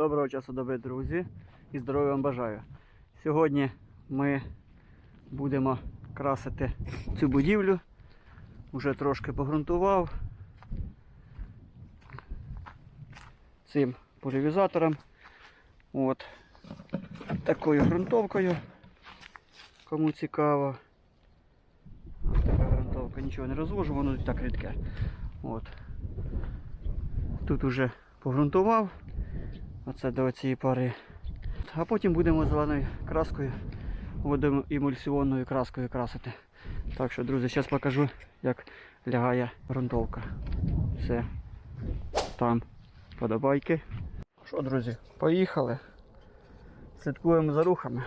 Доброго часу доби, друзі, і здоров'я вам бажаю. Сьогодні ми будемо красити цю будівлю. Уже трошки погрунтував цим поляризатором. От такою ґрунтовкою. Кому цікаво. Ось така ґрунтовка. Нічого не розвожу, воно і так рідке. От. Тут уже погрунтував. Оце до цієї пари. А потім будемо зеленою краскою, водоемульсіонною краскою красити. Так що, друзі, зараз покажу, як лягає грунтовка. Все. Там подобайки. Що, друзі, поїхали. Слідкуємо за рухами.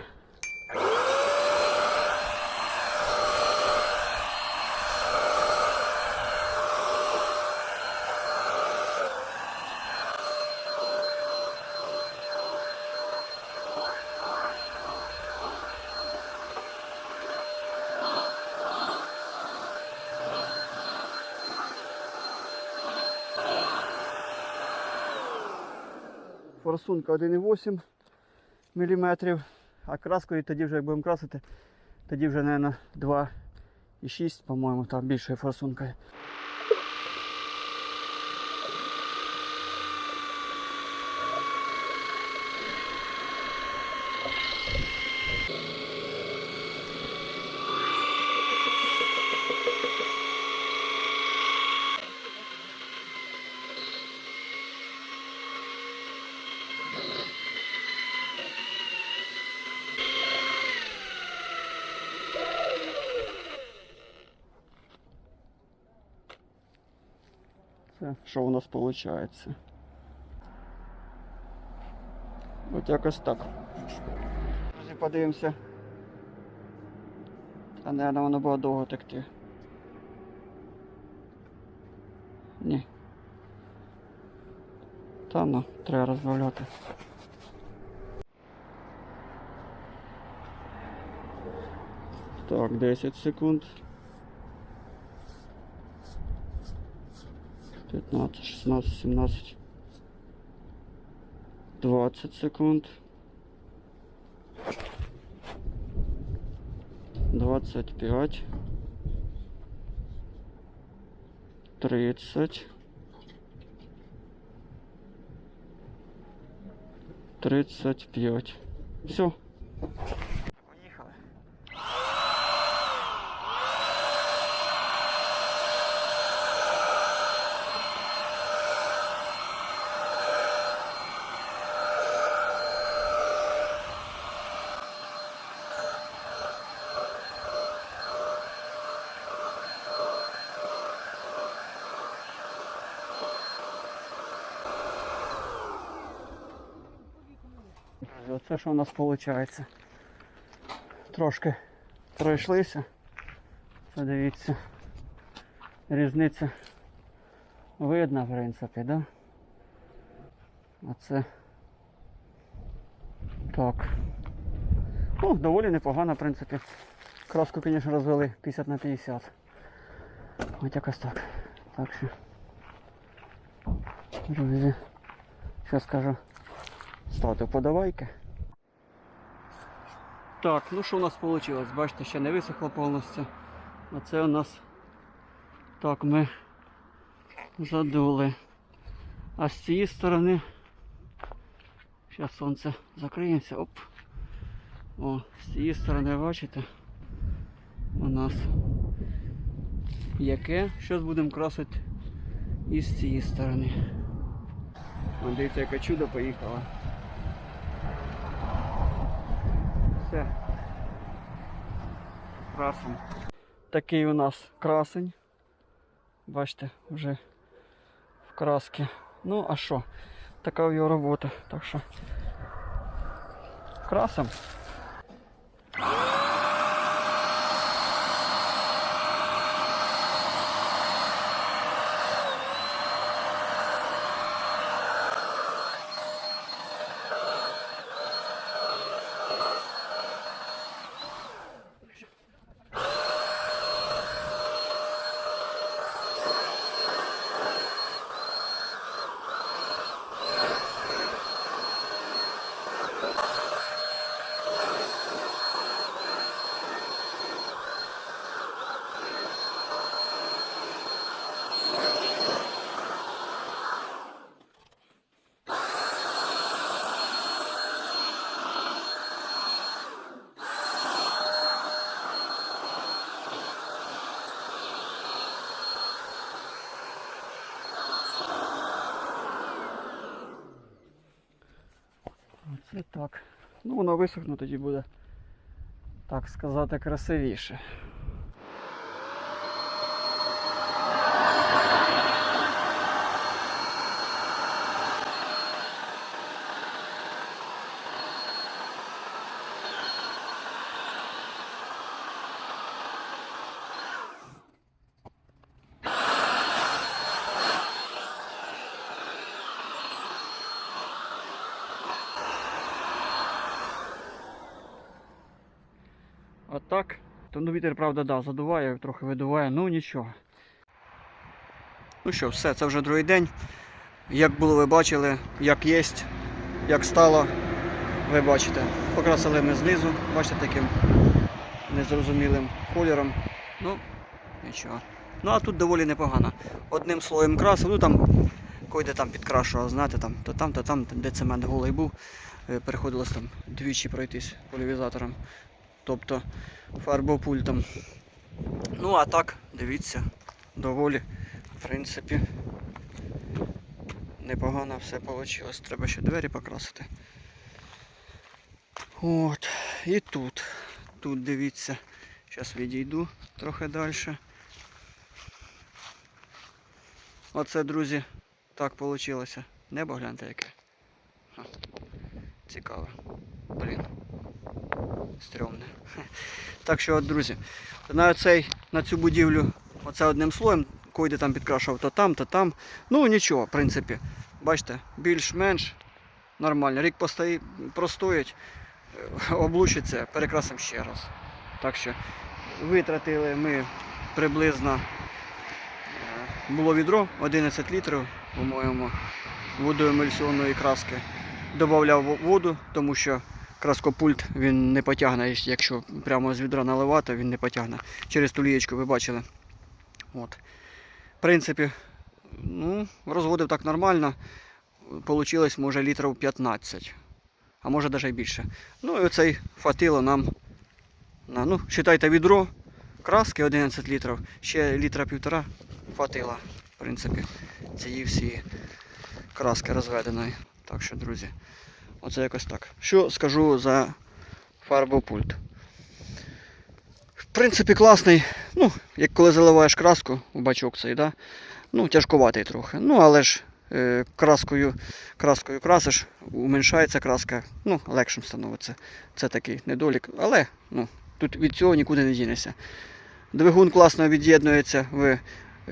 Форсунка 1,8 мм, а краскою тоді вже як будемо красити, тоді вже, мабуть, 2,6, по-моєму, там більше форсунка. Що у нас виходить? От якось так. Друзі, подивимося. Та, мабуть, воно буде довго текти. Ні. Та ну, треба розбавляти. Так, 10 секунд. 15, 16, 17, 20 секунд. 25, 30, 35. Все. Оце що у нас виходить. Трошки пройшлися. Це дивіться. Різниця видно, в принципі, да? Оце так. Ну, доволі непогано, в принципі. Краску, звісно, розвели 50 на 50. Ось якось так. Так що. Друзі. Що скажу? Ставте подавайки. Так, ну що у нас вийшло? Бачите, ще не висохло повністю. Оце у нас так ми задули. А з цієї сторони. Зараз сонце закриємося. Оп. О, з цієї сторони, бачите? У нас яке? Щось будемо красити і з цієї сторони. Дивіться, яке чудо поїхало. Все. Красень. Такий у нас красень. Бачите, вже в краски. Ну, а що? Така його робота. Так що красим. Оце так. Ну, воно висохне, тоді буде, так сказати, красивіше. А так, то ну вітер, правда, да, задуває, трохи видуває, ну нічого. Ну що, все, це вже другий день. Як було, ви бачили, як є, як стало, ви бачите. Покрасили ми знизу, бачите, таким незрозумілим кольором. Ну, нічого. Ну а тут доволі непогано. Одним слоєм красив, ну там койде там підкрашував, знаєте, там, то там, то там, де цемент голий був, е, приходилось там двічі пройтись полівізатором. Тобто фарбопультом. Ну, а так, дивіться, доволі, в принципі, непогано все вийшло. Треба ще двері покрасити. От, і тут. Тут дивіться. Зараз відійду трохи далі. Оце, друзі, так вийшло. Небо гляньте яке. Ха, Цікаве. Блін стрьомне. Так що, от, друзі, на, цей, на цю будівлю, оце одним слоєм, койде там підкрашував то там, то там. Ну нічого, в принципі, бачите, більш-менш нормально. Рік постої, простоїть, е, облучиться, перекрасимо ще раз. Так що витратили ми приблизно е, було відро 11 літрів, по-моєму, водоемульсіонної краски. Добавляв воду, тому що краскопульт він не потягне, якщо прямо з відра наливати, він не потягне. Через ту лієчку ви бачили. От. В принципі, ну, розводив так нормально. Получилось, може, літрів 15. А може навіть більше. Ну і оцей фатило нам. На, ну, вважайте відро, краски 11 літрів, ще літра півтора фатила. В принципі, цієї всі краски розведеної. Так що, друзі. Оце якось так. Що скажу за фарбопульт? В принципі, класний. Ну, як коли заливаєш краску у бачок цей, да? ну, тяжкуватий трохи. Ну, але ж е, краскою, краскою красиш, уменшається краска, ну, легшим становиться. Це такий недолік. Але ну, тут від цього нікуди не дінешся. Двигун класно від'єднується. Ви,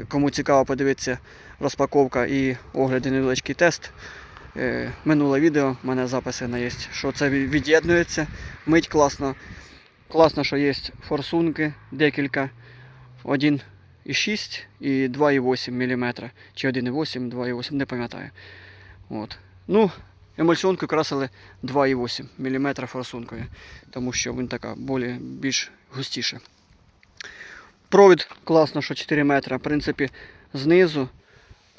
кому цікаво, подивитися розпаковка і огляди невеличкий тест. Е, минуле відео, в мене записи на є, що це від'єднується. Мить класно. Класно, що є форсунки декілька. 1,6 і 2,8 мм. Чи 1,8, 2,8, не пам'ятаю. От. Ну, емульсіонку красили 2,8 мм форсункою, тому що він така болі, більш густіше. Провід класно, що 4 метри. В принципі, знизу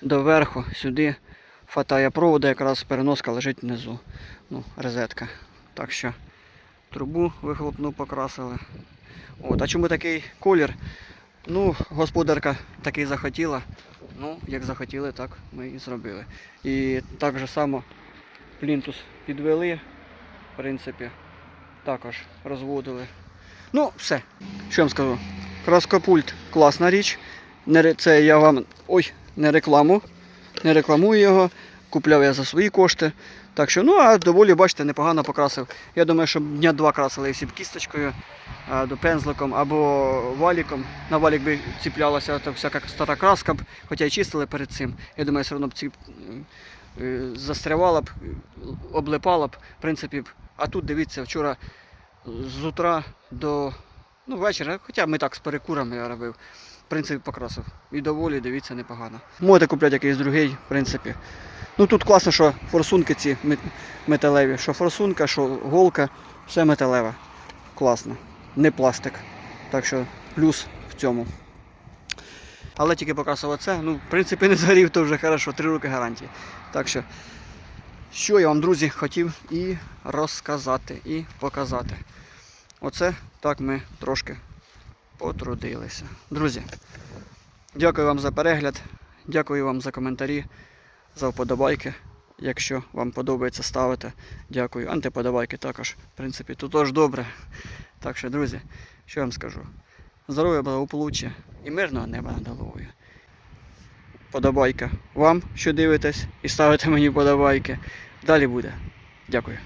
до верху сюди хватає проводу, якраз переноска лежить внизу. Ну, розетка. Так що трубу вихлопну покрасили. От, а чому такий колір? Ну, господарка такий захотіла. Ну, як захотіли, так ми і зробили. І так же само плінтус підвели, в принципі, також розводили. Ну, все. Що я вам скажу? Краскопульт класна річ. Це я вам. Ой, не рекламу. Не рекламую його. Купляв я за свої кошти. Так що, ну, а доволі, бачите, непогано покрасив. Я думаю, що дня два красили всі б кісточкою, до пензликом або валіком. На валік би ціплялася та всяка стара краска, б, хоча й чистили перед цим. Я думаю, все одно б ці е, застрявала б, облипала б, в принципі. А тут дивіться, вчора з утра до ну, вечора, хоча ми так з перекурами я робив. В принципі, покрасив. І доволі, дивіться, непогано. Можете купляти якийсь другий, в принципі. Ну тут класно, що форсунки ці металеві, що форсунка, що голка, все металеве. Класно. Не пластик. Так що плюс в цьому. Але тільки покрасив оце. Ну, в принципі, не згорів, то вже хорошо, три роки гарантії. Так що, що я вам, друзі, хотів і розказати, і показати. Оце так ми трошки потрудилися. Друзі, дякую вам за перегляд, дякую вам за коментарі, за вподобайки. Якщо вам подобається, ставите. Дякую. Антиподобайки також. В принципі, тут теж добре. Так що, друзі, що я вам скажу? Здоров'я, благополуччя і мирного неба над головою. Подобайка вам, що дивитесь, і ставите мені подобайки. Далі буде. Дякую.